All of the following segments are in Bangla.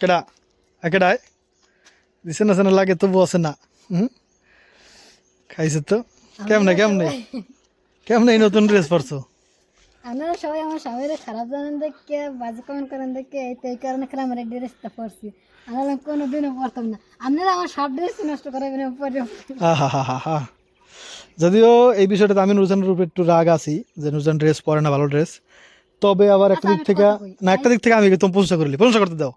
কেডা কেডায় দিছে না সেনা লাগে তবু আছে না হুম খাইছে তো কেমনে কেমনে কেমনে এই নতুন ড্রেস পরছো আপনারা সবাই আমার স্বামীর খারাপ জানেন দেখে বাজে কমেন্ট করেন দেখে এই কারণে খেলে আমার ড্রেসটা পরছি আমরা কোনো দিনও পরতাম না আপনারা আমার শার্ট ড্রেস নষ্ট করাবেন পরে যদিও এই বিষয়টাতে আমি নুরজানের উপরে একটু রাগ আছি যে নুরজান ড্রেস পরে না ভালো ড্রেস তবে আবার একটা দিক থেকে না একটা দিক থেকে আমি একদম প্রশংসা করলি প্রশংসা করতে দাও।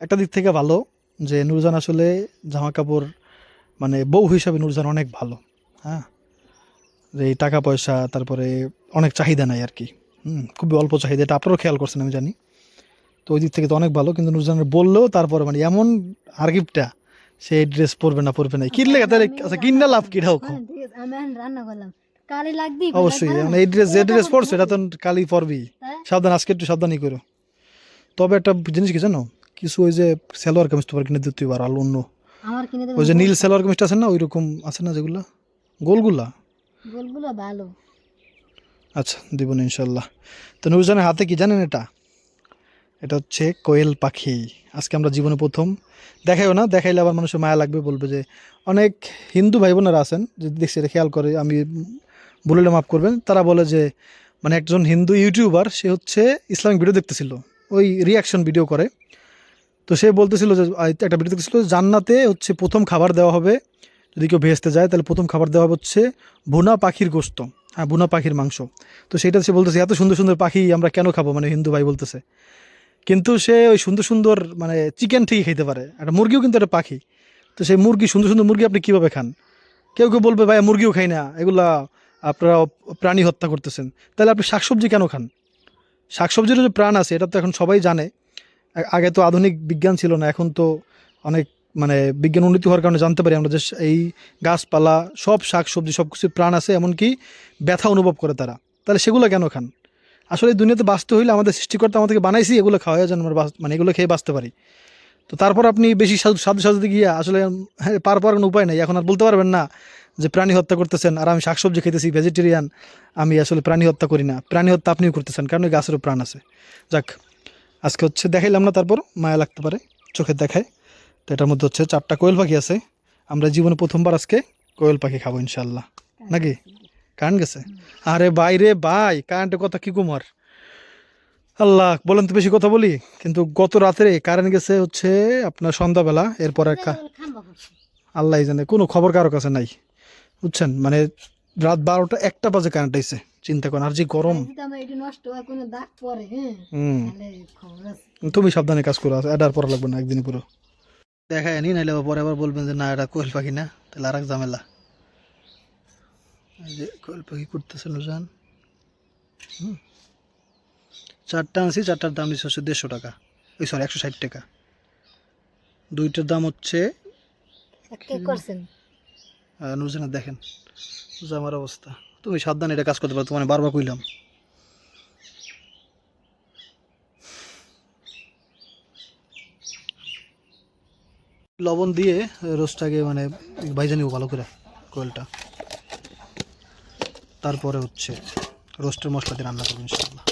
একটা দিক থেকে ভালো যে নুরজান আসলে জামা কাপড় মানে বউ হিসাবে নুরজান অনেক ভালো হ্যাঁ? যে এই টাকা পয়সা তারপরে অনেক চাহিদা নাই আর কি হুম? খুবই অল্প চাহিদা এটা আপনারাও খেয়াল করছেন আমি জানি। তো ওই দিক থেকে তো অনেক ভালো কিন্তু নুরজানের বললেও তারপরে মানে এমন আর্গিপটা সে ড্রেস পরবে না পরবে না। কিনলে তাহলে আচ্ছা কিনলে লাভ কি ঢাও হ্যাঁ, রান্না করলাম। কালি অবশ্যই মানে এই ড্রেস যে ড্রেস পরছো এটা তো কালি পরবি। সাবধান আজকে একটু সাবধানই করো। তবে একটা জিনিস কি জানো? কিছু ওই যে সালোয়ার কামিজ তোমার কিনে দিতে পারো আর অন্য। আমার কিনে দেবেন ওই যে নীল সালোয়ার কামিজটা আছে না ওই রকম আছে না যেগুলা? গোলগুলা? গোলগুলো ভালো। আচ্ছা দিব না ইনশাল্লাহ তো নুরজানের হাতে কি জানেন এটা? এটা হচ্ছে কোয়েল পাখি। আজকে আমরা জীবনে প্রথম। দেখাইও না দেখাইলে আবার মানুষের মায়া লাগবে বলবে যে অনেক হিন্দু ভাই বোনেরা আছেন যে দেখছি এটা খেয়াল করে আমি বলে মাফ করবেন, তারা বলে যে মানে একজন হিন্দু ইউটিউবার, সে হচ্ছে ইসলামিক ভিডিও দেখতেছিল, ওই রিয়াকশন ভিডিও করে। তো সে বলতেছিল যে একটা ভিডিও দেখতেছিল, জান্নাতে হচ্ছে প্রথম খাবার দেওয়া হবে, যদি কেউ ভেস্তে যায়, তাহলে প্রথম খাবার দেওয়া হবে হচ্ছে ভুনা পাখির গোস্ত হ্যাঁ বুনা পাখির মাংস। তো সেটা সে বলতেছে, এত সুন্দর সুন্দর পাখি আমরা কেন খাব? মানে হিন্দু ভাই বলতেছে। কিন্তু সে ওই সুন্দর সুন্দর মানে চিকেন ঠিকই খেতে পারে, একটা মুরগিও কিন্তু একটা পাখি। তো সেই মুরগি, সুন্দর সুন্দর মুরগি আপনি কীভাবে খান? কেউ কেউ বলবে, ভাই, মুরগিও খাই না, এগুলা আপনারা প্রাণী হত্যা করতেছেন। তাহলে আপনি শাকসবজি কেন খান? শাকসবজিরও যে প্রাণ আছে এটা তো এখন সবাই জানে। আগে তো আধুনিক বিজ্ঞান ছিল না এখন তো অনেক মানে বিজ্ঞান উন্নতি হওয়ার কারণে জানতে পারি আমরা যে এই গাছপালা সব শাকসবজি সব কিছু প্রাণ আছে এমনকি ব্যথা অনুভব করে তারা। তাহলে সেগুলো কেন খান? আসলে দুনিয়াতে বাঁচতে হইলে আমাদের সৃষ্টিকর্তা আমাদেরকে বানাইছি এগুলো খাওয়া যেন আমরা মানে এগুলো খেয়ে বাঁচতে পারি। তো তারপর আপনি বেশি সাধু সাধু সাজাতে গিয়ে আসলে হ্যাঁ, পার পাওয়ার কোনো উপায় নেই। এখন আর বলতে পারবেন না যে প্রাণী হত্যা করতেছেন আর আমি শাকসবজি খেতেছি ভেজিটেরিয়ান আমি আসলে প্রাণী হত্যা করি না। প্রাণী হত্যা আপনিও করতেছেন কারণ ওই গাছেরও প্রাণ আছে। যাক আজকে হচ্ছে দেখাইলাম না তারপর মায়া লাগতে পারে চোখে দেখায়। তো এটার মধ্যে হচ্ছে চারটা কোয়েল পাখি আছে। আমরা জীবনে প্রথমবার আজকে কোয়েল পাখি খাব ইনশাল্লাহ নাকি? কারেন্ট গেছে? আরে বাইরে ভাই কারেন্টের কথা কি কুমার আল্লাহ বলেন তো বেশি কথা বলি। কিন্তু গত রাত্রে কারেন্ট গেছে হচ্ছে আপনার সন্ধ্যাবেলা এরপর আল্লাহ জানে কোনো খবর কারও কাছে নাই। বুঝছেন? মানে রাত বারোটা একটা বাজে কারেন্ট আইছে চিন্তা করেন। আর যে গরম। হয় তুমি সাবধানে কাজ করো এটার পর লাগবে না একদিন পুরো। দেখায় নি নাইলে পরে আবার বলবেন যে না এটা কোয়েল পাখি না। তাহলে আর এক ঝামেলা যে কোয়েল পাখি করতেছে নুজান হুম। চারটা আনছি চারটার দাম দিচ্ছে হচ্ছে দেড়শো টাকা। ওই সরি একশো ষাট টাকা। দুইটার দাম হচ্ছে করছেন? নুরজানা দেখেন জামার অবস্থা। তুমি সাবধানে এটা কাজ করতে পারো তোমার বারবার কইলাম। লবণ দিয়ে রোস্টটাকে মানে ভাইজা নিব ভালো করে, কোয়েলটা। তারপরে হচ্ছে রোস্টের মশলা দিয়ে রান্না করব ইনশাল্লাহ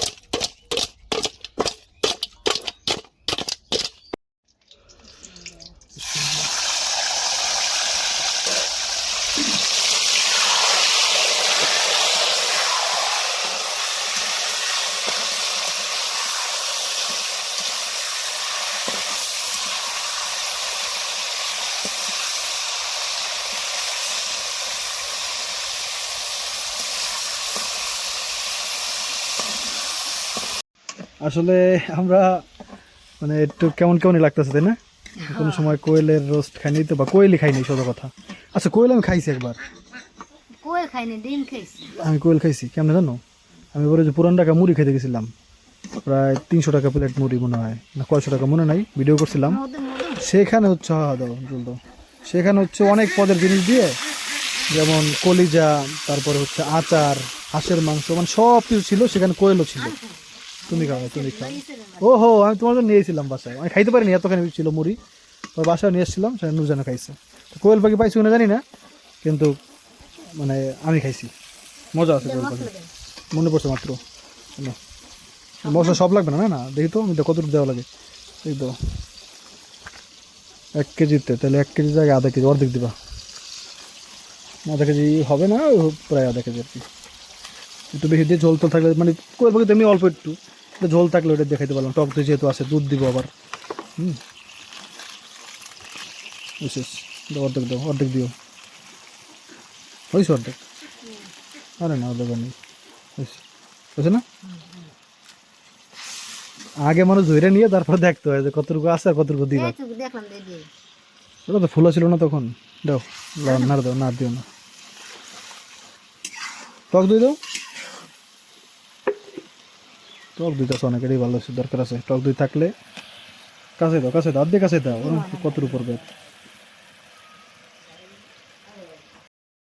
আসলে আমরা মানে একটু কেমন কেমনই লাগতেছে তাই না? কোনো সময় কোয়েলের রোস্ট খাইনি তো বা কোয়েলই খাইনি সোজা কথা। আচ্ছা কোয়েল আমি খাইছি একবার। কোয়েল খাইনি ডিম খাইছি। আমি কোয়েল খাইছি কেমন জানো? আমি বলে যে পুরান টাকা মুড়ি খেতে গেছিলাম। প্রায় তিনশো টাকা প্লেট মুড়ি মনে হয় না কয়শো টাকা মনে নাই ভিডিও করছিলাম। সেখানে হচ্ছে হ্যাঁ দাও দাও সেখানে হচ্ছে অনেক পদের জিনিস দিয়ে যেমন কলিজা তারপরে হচ্ছে আচার হাঁসের মাংস মানে সব কিছু ছিল সেখানে কোয়েলও ছিল। তুমি খাও তুমি খাও। ও হো আমি তোমার জন্য নিয়েছিলাম বাসায়। আমি খাইতে পারিনি, এতখানি ছিল মুড়ি। ওর বাসায় নিয়ে এসেছিলাম সেটা নুরজানা খাইছে। তো কোয়েল পাখি পাইছি কিনা জানি না, কিন্তু মানে আমি খাইছি। মজা আছে কোয়েল পাখি। মনে পড়ছে মাত্র। মশলা সব লাগবে না না দেখি তো, আমি কতটুকু দেওয়া লাগে। এই তো। এক কেজিতে, তাহলে এক কেজি জায়গায় আধা কেজি, অর্ধেক দিবা। আধা কেজি হবে না, প্রায় আধা কেজি আর কি। একটু বেশি দিয়ে ঝোল থাকলে মানে কোয়েল পাখি তেমনি অল্প একটু। ঝোল থাকলে ওটা দেখাইতে পারলাম। টক দই যেহেতু আছে দুধ দিব আবার। হুম। বিশেষ অর্ধেক দাও অর্ধেক দিও। হয়েছে অর্ধেক? আরে না অর্ধেক নেই হয়েছে হয়েছে না? আগে মানুষ ধরে নিয়ে তারপর দেখতে হয় যে কতটুকু আছে আর কতটুকু দিবা। ওটা তো ফুলা ছিল না তখন। দাও না দাও নাড় দিও না। টক দই দাও। টক দইটা আছে অনেকেরই ভালো আছে দরকার আছে। টক দই থাকলে কাছে দাও কাছে দাও অর্ধেক কাছে দাও কত উপর বেদ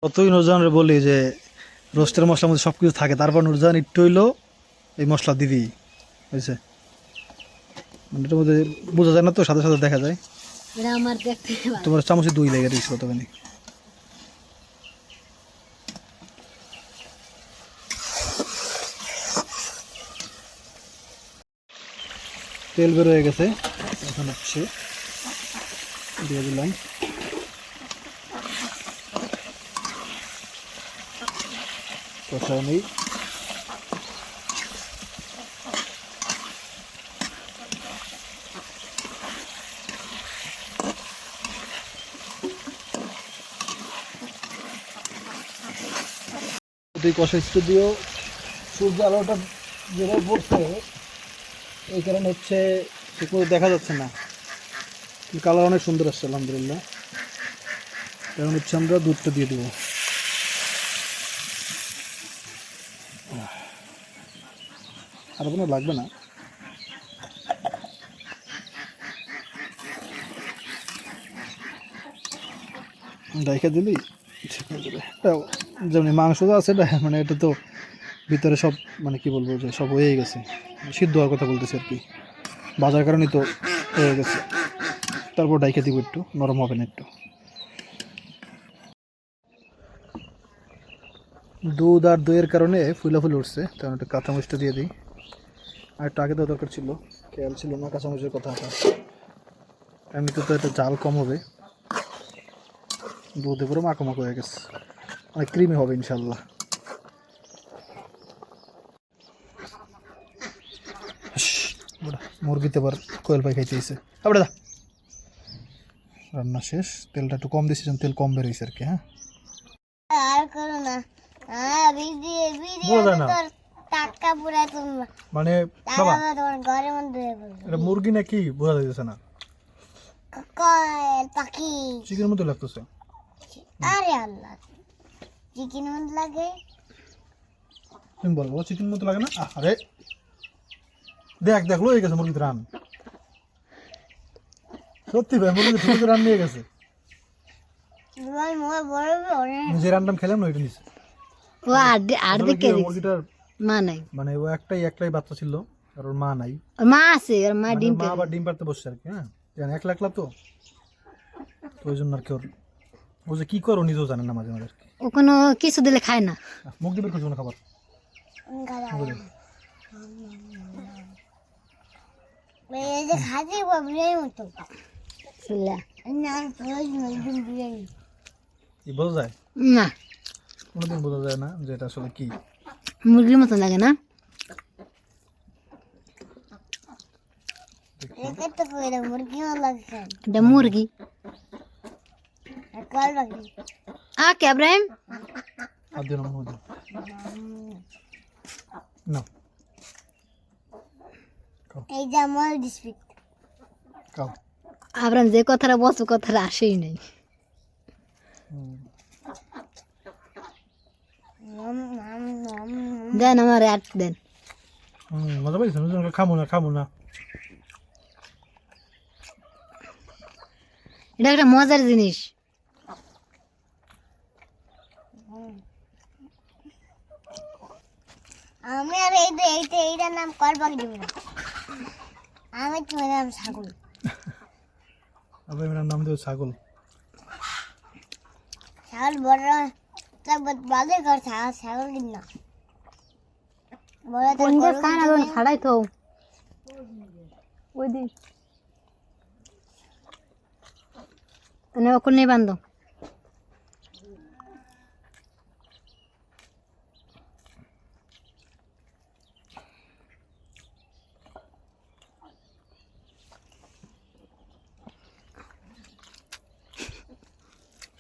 কতই নুরজাহানের বলি যে রোস্টের মশলার মধ্যে সব কিছু থাকে তারপর নুরজাহান একটু হইল এই মশলা দিবি বুঝছে? মানে এটার মধ্যে বোঝা যায় না তো সাথে সাথে দেখা যায়। তোমার চামচে দুই লেগে দিয়েছিল কতখানি? তেল বের হয়ে গেছে। এখন হচ্ছে দিয়ে দিলাম। কষায় নেই। দুই কষাইতে দিও, সূর্য আলোটা যেভাবে পড়ছে এই কারণে হচ্ছে মতো দেখা যাচ্ছে না। কালার অনেক সুন্দর আসছে, আলহামদুলিল্লাহ। এখন হচ্ছে আমরা দুধটা দিয়ে দেবো। আর কোনো লাগবে না। ডাইকা দিলি? যেমন মাংস তো আছে মানে এটা তো ভিতরে সব মানে কি বলব যে সব হয়ে গেছে। সিদ্ধ হওয়ার কথা বলতেছি আর কি। বাজার কারণেই তো হয়ে গেছে। তারপর ডাইকা দিব একটু, নরম হবে না একটু। দুধ আর দইয়ের কারণে ফুলা ফুলে উঠছে কারণ একটা কাঁচামরিচটা দিয়ে দিই। আর একটু আগে দেওয়া দরকার ছিল, খেয়াল ছিল না কাঁচামরিচের কথা এমনিতে তো এটা জাল কম হবে। দুধে পুরো মাখো মাখো হয়ে গেছে। অনেক ক্রিমি হবে ইনশাল্লাহ ইস, বুড়া, মুরগিতে আবার কোয়েল পাই খাইতে হয়েছে আবার দা রান্না শেষ। তেলটা একটু কম দিয়েছি তেল কম বেরিয়েছে আর কি হ্যাঁ? আর করো না। হ্যাঁ না। মানে বাবা। টাকা তোমার ঘরের মধ্যে এটা মুরগি নাকি বোঝা যাইতেছে না। পাখি। চিকেন মতো লাগতেছে। আরে আল্লাহ। চিকেন মধ্যে লাগে? তুমি বলো চিকেন মতো লাগে না? আরে দেখ দেখ লয়ে গেছে মুরগিতে রান। সত্যি ভাই মুরগি থেকে রান নিয়ে গেছে। যে রানটাম খেলাম না ও আর আর ওই মুরগিটার মা নাই। মানে ও একটাই একটাই বাচ্চা ছিল আর ওর মা নাই। মা আছে ওর মা মানে ডিম মা আবার ডিম পারতে বসছে আর কি হ্যাঁ? জান একলা একলা তো। তো ওই জন্য আর কি ওর ও যে কি করো নিজেও জানে না মাঝে মাঝে ও কোনো কিছু দিলে খায় না। মুখ দিয়ে বের করছ খাবার? খাতে বিরিয়ানি মতো না বিরিয়ানি বোঝা যায় না কোনোদিন বোঝা যায় না যে এটা আসলে কি মুরগির মতো লাগে না এটা মুরগি আ কে ইব্রাহিম আর দিন মুখ দিন না এই যে আমার ডিস্ট্রিক্ট খাও যে কথাটা বলছো কথাটা আসেই নাই। দেন আমার অ্যাড দেন। মজা পাইছো খামো না খামো না। এটা একটা মজার জিনিস। আমি আর এই যে এইটা এইটার নাম করবাক দিব না আমি তো নাম ছাগল। আপনার নাম তো ছাগল। ছাগল বড় তারপর বাজে ছাগল না। বড় তো তো। ওই দিন। ওখানে বান্ধব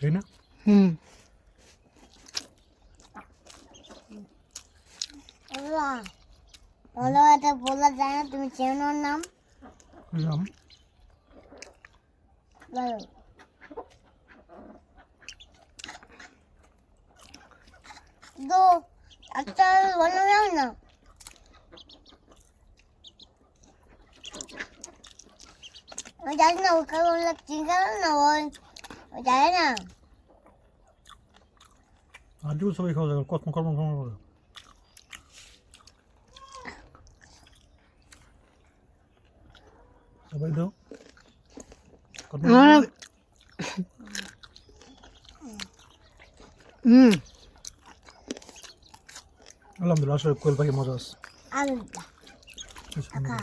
তাই না হুম বলো এটা বলা যায় না তুমি চেনো ওর নাম বুঝলাম বলো দো একটা বলো যাও না আমি জানি না ওকে বললে চিন্তা না ওই ও জানে না আজও সবাই খাওয়া যাবে কত কর্ম কর্ম করে। সবাই দাও। হুম। আলহামদুলিল্লাহ আসলে কোয়েল পাখি মজা আছে। খা